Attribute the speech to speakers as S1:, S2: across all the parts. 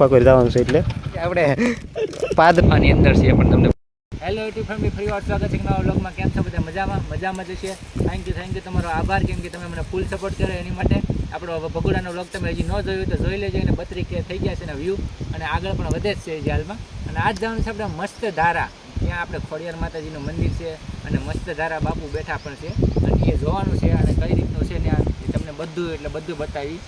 S1: પકડી જવાનું છે એટલે. આપણે પાદરાની અંદર છીએ પણ તમને
S2: હેલો યુટ્યુબ ફેમિલી ફરી વાર સ્વાગત છે નવા વ્લોગમાં? કેમ છો બધા? મજામાં? મજામાં જશે છે થેન્ક યુ થેન્ક યુ તમારો આભાર કેમ કે તમે મને ફૂલ સપોર્ટ કર્યો એની માટે. આપણો ભગોડાનો વ્લોગ તમે હજી ન જોયું તો જોઈ લેજો. અને બત્રી કે થઈ ગયા છે એના વ્યૂ અને આગળ પણ વધે જ છે એ હાલમાં. અને આજ જવાનું છે આપણે મસ્ત ધારા. ત્યાં આપણે ખોડિયાર માતાજીનું મંદિર છે અને મસ્ત ધારા બાપુ બેઠા પણ છે. અને એ જોવાનું છે અને કઈ રીતનું છે ત્યાં તમને બધું એટલે બધું બતાવી.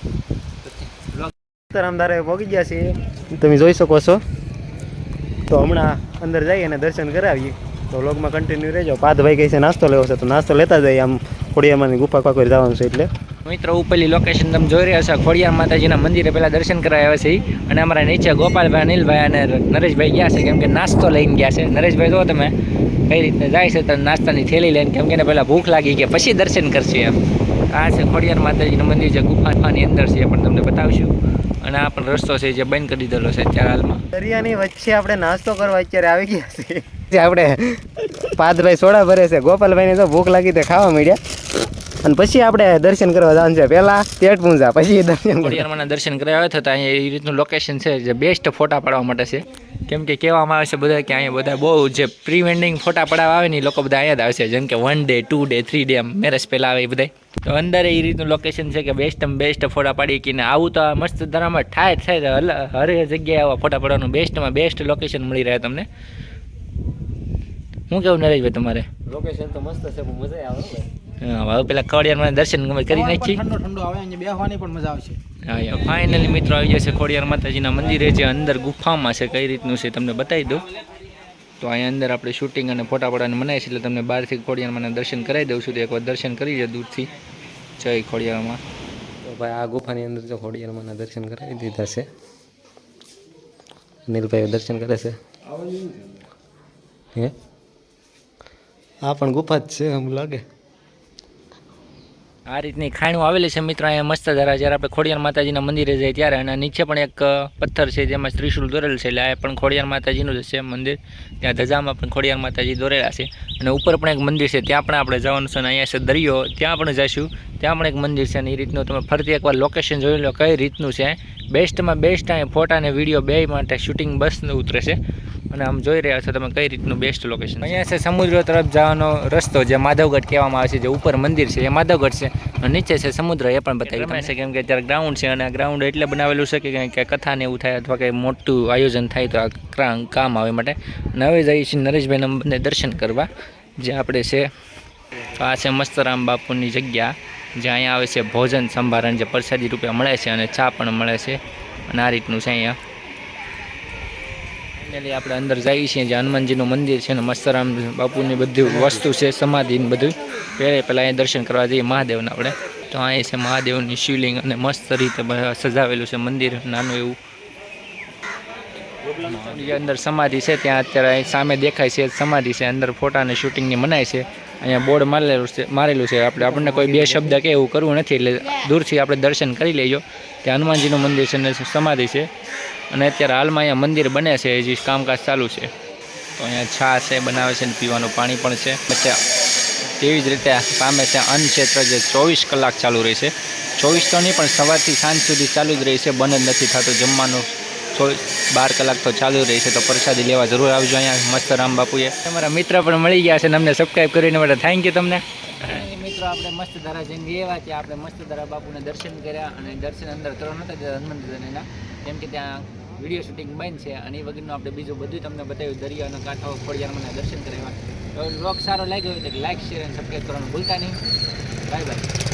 S1: રામદારે પહોંચી ગયા છીએ તમે જોઈ શકો છો. તો હમણાં અંદર જઈએ અને દર્શન કરાવીએ. તો વ્લોગમાં કન્ટિન્યુ રહેજો. પાદભાઈ કહે છે, નાસ્તો લેવો છે. તો નાસ્તો લેતા જઈએ. આમ ખોડિયામાંની ગુફા કાકોરી જવાનું છે એટલે.
S2: મિત્રો, ઉપરલી લોકેશન તમે જોઈ રહ્યા છો. ખોડિયાર માતાજીના મંદિરે પહેલાં દર્શન કરાવ્યા છે. અને અમારા નીચે ગોપાલભાઈ, અનિલભાઈ અને નરેશભાઈ ગયા છે. કેમ કે નાસ્તો લઈને ગયા છે. નરેશભાઈ, જો તમે કઈ રીતે જાય છે તો નાસ્તાની થેલી લઈને, કેમ કે એને પહેલાં ભૂખ લાગી કે પછી દર્શન કરશે એમ. આ છે ખોડિયાર માતાજીનું મંદિર છે ગુફાની અંદર છે, એ પણ તમને બતાવશું. અને આ પણ રસ્તો છે જે બંધ કરી દીધેલો છે અત્યારે હાલમાં.
S1: દરિયાની વચ્ચે આપણે નાસ્તો કરવા અત્યારે આવી ગયા છે. આપણે પાદભાઈ સોડા ભરે છે. ગોપાલભાઈને તો ભૂખ લાગી તે ખાવા મળ્યા અને પછી આપણે દર્શન કરવા જવાનું છે. પહેલા પેટ પૂંજા પછી દર્શન કરવા.
S2: ખોડિયારમાંના દર્શન કરાવ્યા હતા અહીંયા એ રીતનું લોકેશન છે જે બેસ્ટ ફોટા પાડવા માટે છે. કેમ કે કહેવામાં આવે છે બધા કે અહીંયા બધા બહુ જે પ્રી વેન્ડિંગ ફોટા પડાવવા આવે ને એ લોકો બધા અહીંયા જ આવે છે. જેમ કે one day two day three day એમ મેરેજ પહેલાં આવે એ બધા તો અંદર એ રીતનું લોકેશન છે કે બેસ્ટમાં બેસ્ટ ફોટા પાડી કે ને આવું તો મસ્ત ધરામાં થાય થાય હરે જગ્યાએ આવા ફોટા પાડવાનું બેસ્ટમાં બેસ્ટ લોકેશન મળી રહે તમને. શું કેવું નરેશભાઈ તમારે?
S1: લોકેશન તો મસ્ત છે બહુ મજા આવે
S2: હા, હવે પેલા ખોડિયારમાં દર્શન ગમે કરી નાખી.
S3: ઠંડો ઠંડો આવે અહીંયા બેહવાની પણ મજા આવશે.
S2: હા ફાઇનલી મિત્રો આવી જશે ખોડિયાર માતાજીના મંદિરે જે અંદર ગુફામાં છે કઈ રીતનું છે તમને બતાવી દઉં. તો અહીંયા અંદર આપણે શૂટિંગ અને ફોટા પડાને મનાય છે એટલે તમને બહારથી ખોડિયારમાં દર્શન કરાવી દઉં છું. તો એકવાર દર્શન કરી લે દૂરથી. જય ખોડિયારમાં.
S1: તો ભાઈ આ ગુફાની અંદર જો ખોડિયારમાંના દર્શન કરાવી દીધા છે. નીલભાઈ દર્શન કરે છે? હે? આ પણ ગુફા જ છે, એમ લાગે.
S2: આ રીતની ખાણું આવેલી છે મિત્રો, અહીંયા મસ્ત ધારા. જ્યારે આપણે ખોડિયાર માતાજીના મંદિરે જઈએ ત્યારે અને નીચે પણ એક પથ્થર છે, જેમાં ત્રિશુલ દોરેલ છે. એટલે આ પણ ખોડિયાર માતાજીનું જ છે મંદિર. ત્યાં ધજામાં પણ ખોડિયાર માતાજી દોરેલા છે. અને ઉપર પણ એક મંદિર છે. ત્યાં પણ આપણે જવાનું છે અને અહીંયા છે દરિયો. ત્યાં પણ જઈશું. ત્યાં પણ એક મંદિર છે અને એ રીતનું તમે ફરતી એકવાર લોકેશન જોઈ લો કઈ રીતનું છે. બેસ્ટમાં બેસ્ટ અહીંયા ફોટા અને વીડિયો બે માટે શૂટિંગ બસનું ઉતરે છે. અને આમ જોઈ રહ્યા છો તમે કઈ રીતનું બેસ્ટ લોકેશન અહીંયા છે સમુદ્ર તરફ જવાનો રસ્તો જે માધવગઢ કહેવામાં આવે છે જે ઉપર મંદિર છે એ માધવગઢ છે. અને નીચે છે સમુદ્ર એ પણ બતાવી રમે છે કેમ કે અત્યારે ગ્રાઉન્ડ છે અને આ ગ્રાઉન્ડ એટલે બનાવેલું છે કે કંઈ કથાને એવું થાય અથવા કંઈ મોટું આયોજન થાય તો આ કામ આવે માટે. અને હવે જઈએ છીએ નરેશભાઈને બંને દર્શન કરવા જે આપણે છે તો આ છે મસ્તરામ બાપુની જગ્યા જે અહીંયા આવે છે ભોજન સંભારણ જે પ્રસાદી રૂપે મળે છે અને ચા પણ મળે છે. અને આ રીતનું છે અહીંયા ફાઇનલી આપણે અંદર જઈએ છીએ જે હનુમાનજીનું મંદિર છે ને મસ્તરામ બાપુની બધી વસ્તુ છે, સમાધિ ને બધું. પહેલે પહેલાં અહીંયા દર્શન કરવા જઈએ મહાદેવના આપણે. તો અહીં છે મહાદેવની શિવલિંગ અને મસ્ત રીતે સજાવેલું છે મંદિર, નાનું એવું. અંદર સમાધિ છે, ત્યાં અત્યારે સામે દેખાય છે, સમાધિ છે, અંદર ફોટા અને શૂટિંગની મનાય છે. અહીંયા બોર્ડ મારેલું છે મારેલું છે. આપણે આપણને કોઈ બે શબ્દ કે એવું કરવું નથી એટલે દૂરથી આપણે દર્શન કરી લેજો. ત્યાં હનુમાનજીનું મંદિર છે અને સમાધિ છે. અને અત્યારે હાલમાં અહીંયા મંદિર બને છે, હજી કામકાજ ચાલુ છે. તો અહીંયા છાશ છે, બનાવે છે ને પીવાનું પાણી પણ છે. પછી તેવી જ રીતે સામે છે અન્ન જે ચોવીસ કલાક ચાલુ રહેશે ચોવીસ તો નહીં, પણ સવારથી સાંજ સુધી ચાલુ જ રહેશે બંધ જ નથી થતું જમવાનું. ચોવીસ બાર કલાક તો ચાલુ રહેશે તો પ્રસાદી લેવા જરૂર આવજો અહીંયા મસ્ત રામ બાપુએ. તમારા મિત્ર પણ મળી ગયા છે અને અમને સબસ્ક્રાઈબ કરીને માટે થેન્ક યુ તમને. મિત્રો આપણે મસ્ત ધારા જઈને ગયા ત્યાં આપણે મસ્ત ધારા બાપુને દર્શન કર્યા અને દર્શન અંદર કરવા નહોતા હનુમાન હનુમાનજીના. કેમ કે ત્યાં વીડિયો શૂટિંગ બંધ છે અને એ વગરનું આપણે બીજું બધું તમને બતાવ્યું દરિયાનો કાંઠો મને દર્શન કર્યા તો વ્લોગ સારો લાગ્યો હોય તો લાઇક શેર અને સબસ્ક્રાઈબ કરવાનું ભૂલતા નહીં. Bye bye